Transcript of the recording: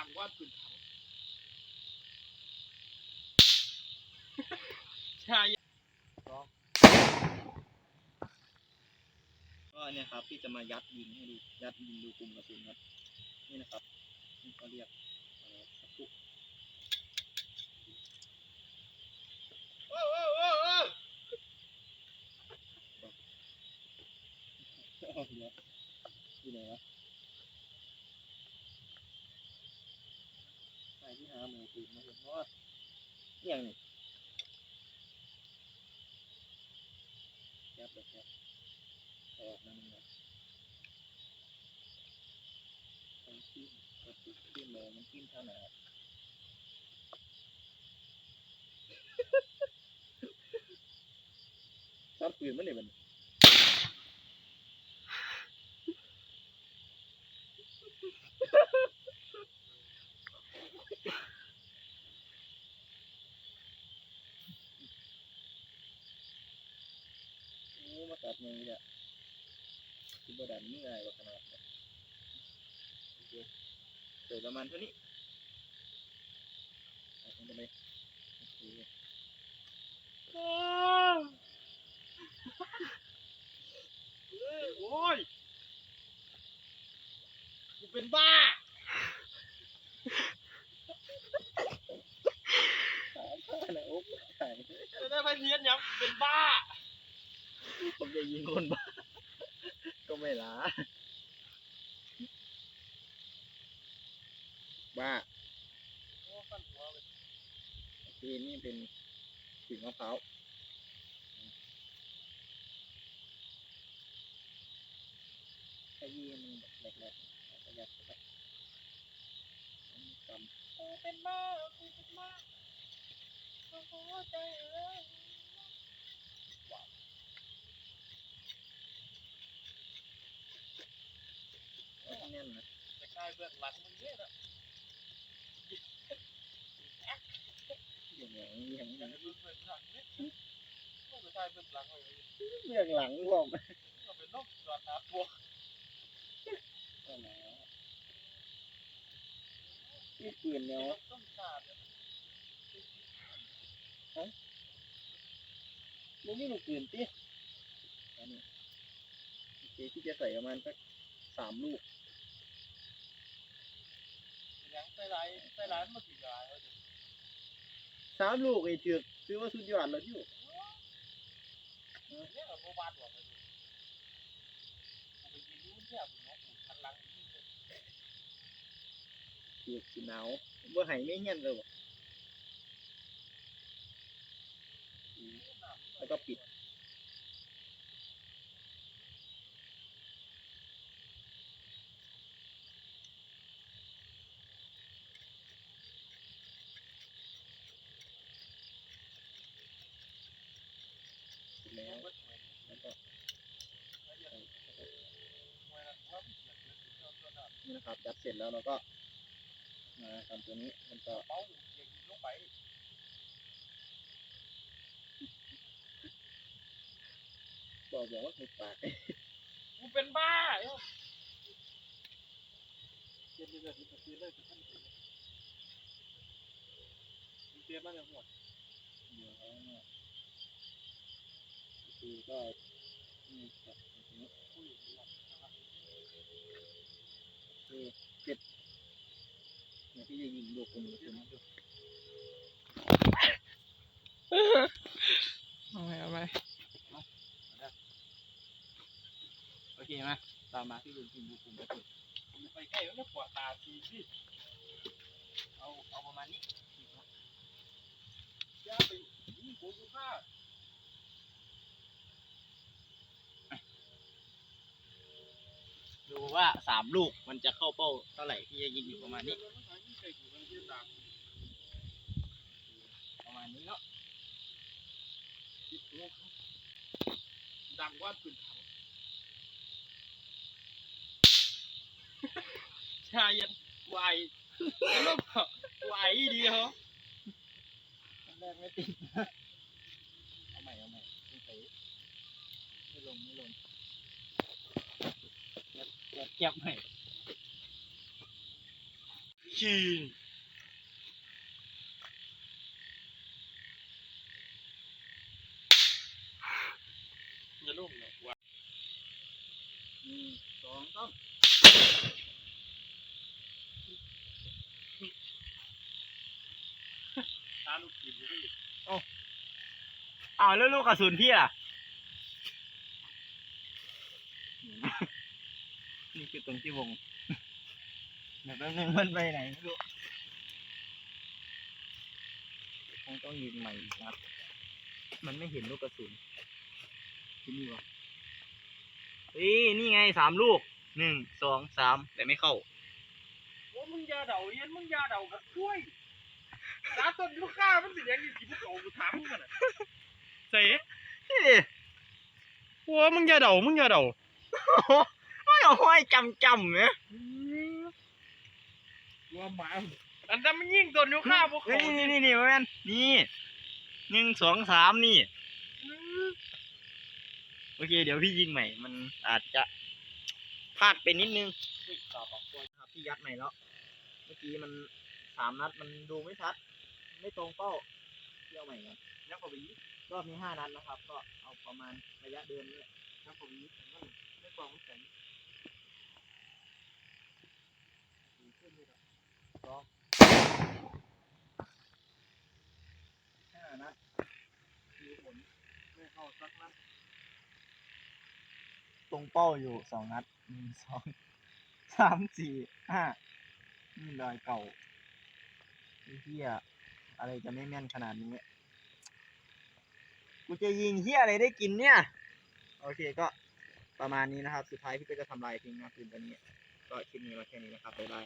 ดังว่าขึ้นเขาใช่ก็เนี่ยครับที่จะมายัดยิงให้ดูยัดยิงดูกลุ่มกระสุนครับนี่นะครับนี่ก็เรียกเอ่อสักออ้โอ้โอ้เอาเดี๋ยวอยู่ไหนวะใครที่ หาหมูปืนมาเห็นว่าอี่ยงนี่แคบแบบแคบออกมาหนึ่งนะไปจิ้มกระสุนจิ้มเลยมันจิ้เท่าไหร่ครับปืนมันเลยมัน โอ้มาตัดมือเนี่ยคือบ่ดันนี่ง่ายกว่าขนาดนี้โอเคเสร็จประมาณเท่านี้เอาลงไปโอเคโอ้ยกูเป็นบ้าถามข้านะโอ๊บถ่ายได้พันเทียนยังเป็นบ้า ผมจะยิงคนบ้าก็ไม่ล้าบ้าโอ้ฟันหัวไปโอเคนี่เป็นถึงมะพร้าวขยี้มันแบบแหลกๆแล้วก็ยัดเข้าไปอันนี้กำกูเป็นบ้ากูเป็นบ้ากูหัวใจเลยเอาให้แน่นนะจะกลายเบื้องหลังมึงเนี่ยนะอย่างอย่างอย่างออย่าย่างจะรู้เบื้องหลังเนี่ยมึงจะกลายเบื้องหลังเลยเรื่องหลังผมก็เป็นนกดอนนาบวกก็แล้วนี่ปืนแนวต้นชาติมันไม่มีปืนติอันนี้โอเคที่จะใส่ประมาณสักสามลูก ยังใส่ร้ายใส่ร้ายมากี่รายสามลูกไอ้เถือกซื้อว่าสุดยอดแล้วที่เนี่ยโบบาดหัวเลยกูไปยิงรู้เนี่ยมึงนะกูทันหลังยิงเลยเถือกสีหนาวว่าไห้ไม่เงี้ยนเลยว่ะแล้วก็ปิดแล้วแล้วก็ นี่นะครับยัดเสร็จแล้วเราก็มาทำตัวนี้มันก็เป้าเก่งลงไปบอกบอกว่าถูกปากกูเป็นบ้าเอ้าเจ็บเลยที่ประเทศเลยท่านเจ็บมากเลยหัวเดี๋ยวเขาเนี่ยคือก็นี่ครับตรงนี้คือเจ็ดเนี่ยที่จะยิงลูกกลมกระสุนดู เอาไปเอาไปโอเคไหมตามมาที่ยิงยิงลูกลมกระสุนไปใกล้แล้วปวดตาทีสิเอาเอาประมาณนี้ย่าไปยิงกูกูฆ่าดูว่าสามลูกมันจะเข้าเป้าเท่าไหร่ที่จะยิงอยู่ประมาณนี้ ประมาณนี้เนาะดังว่าขึ้นเขาชายันไหวแล้วก็ไหวดีเหรอแรกไม่ติดเอาใหม่เอาใหม่ไม่ใส่ไม่ลงไม่ลงเก็บเก็บใหม่จีอย่าลุ่มนะว่า หนึ่งส องสามตาลูกกินอยู่ดิอ้าวแล้วลูกกระสุนพี่ล่ะ นี่คือตรงที่วงเดี๋ยวแป๊บนึงมันไปไหนไม่รู้คงต้องยิงใหม่อีกนัดมันไม่เห็นลูกกระสุนที่นี่วะเอ้ยนี่ไงสามลูก หนึ่งสองสามแต่ไม่เข้าโอ้มึงอยาเดาเย็นมึงอยาเดากับช่วยตาต้นลูกค้ามันสิยังอยู่ที่พวกเขากูถามมึงกันน่ะเสยนี่ดิโอ้มึงอยาเดามึงอยาเดาไม่เอาห้อยจำจำเนี่ยว่าหมาอันนั้นมันยิงต้นลูกค้าพวกเฮ้เขายนี่นี่นี่แมนนี่หนึ่งสองสามนี่ โอเค เดี๋ยวพี่ยิงใหม่ มันอาจจะ พลาดไปนิดนึงตอบออกตัวครับพี่ยัดใหม่แล้ว เมื่อกี้มันสามนัดมันดูไม่ชัด ไม่ตรงเป้าเที่ยวใหม่กันยักษ์กว่าอีรอบนี้ห้านัดนะครับ ก็เอาประมาณระยะเดินนี่แหละยักษ์กว่าอีแต่มันไม่กองไม่แข็งห้านัดมีผลไม่เข้าสักนัดตรงเป้าอยู่สองนัด หนึ่งสองสามสี่ห้านี่รอยเก่าไอ้เหี้ยอะไรจะไม่แม่นขนาดนี้ กูจะยิงเหี้ยอะไรได้กินเนี่ย โอเคก็ประมาณนี้นะครับ สุดท้ายพี่ก็จะทำลายทิ้งนะคืนตัวนี้ ก็คลิปนี้มาแค่นี้นะครับบ๊ายบาย